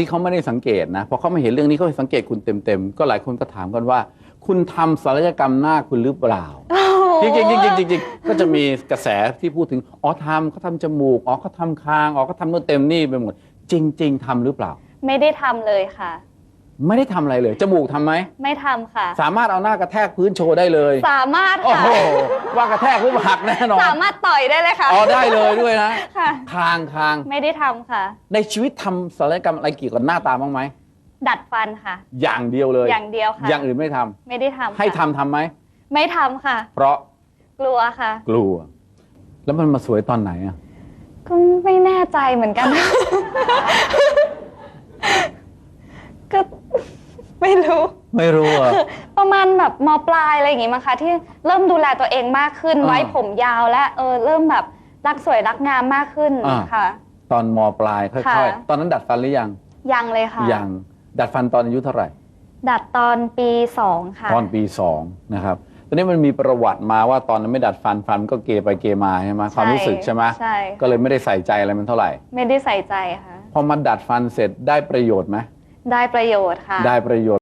ที่เขาไม่ได้สังเกตนะพอเขาไม่เห็นเรื่องนี้เขาสังเกตคุณเต็มๆก็หลายคนก็ถามกันว่า คุณทำศัลยกรรมหน้าคุณหรือเปล่าจริงๆจริงๆจริงๆจริงๆก็จะมีกระแสที่พูดถึงอ๋อทำเขาทำจมูกอ๋อเขาทำคางอ๋อเขาทำนู่นเต็มนี่ไปหมดจริง ๆทำหรือเปล่า ไม่ได้ทำเลยค่ะ ไม่ได้ทำอะไรเลย จมูกทำไหม ไม่ทำค่ะ สามารถเอาหน้ากระแทกพื้นโชว์ได้เลย สามารถโอ้ค่ะ โห ว่ากระแทกปุ๊บหักแน่นอน สามารถต่อยได้เลยค่ะอ๋อได้เลยด้วยนะ ค่ะ คางคาง ไม่ได้ทำค่ะ ในชีวิตทำศัลยกรรมอะไรเกี่ยวกับหน้าตาบ้างไหม ดัดฟันค่ะ อย่างเดียวเลย อย่างเดียวค่ะอย่างอื่นไม่ทำ ไม่ได้ทำค่ะให้ทำทำไหม ไม่ทำค่ะ เพราะกลัวค่ะ กลัว แล้วมันมาสวยตอนไหนอะก็ไม่แน่ใจเหมือนกัน ก็ไม่ รู้ ไม่รู้อะ ประมาณแบบมปลายอะไรอย่างงี้มั้งคะที่เริ่มดูแลตัวเองมากขึ้นอ่า ไว้ผมยาวและเออเริ่มแบบรักสวยรักงามมากขึ้นอ่าค่ะ ตอนมปลายค่ค่ะอยๆตอนนั้นดัดฟันหรือยัง ยังเลยค่ะ ยัง ดัดฟันตอนอายุเท่าไหร่ ดัดตอนปีสองค่ะ ตอนปีสองนะครับ ตอนนี้มันมีประวัติมาว่าตอนนั้นไม่ดัดฟันฟันก็เกไปเกมาใช่ไหมความรู้สึกใช่ไหมใช่ ก็เลยไม่ได้ใส่ใจอะไรมันเท่าไหร่ ไม่ได้ใส่ใจค่ะ พอมาดัดฟันเสร็จได้ประโยชน์ไหมได้ประโยชน์ค่ะ ได้ประโยชน์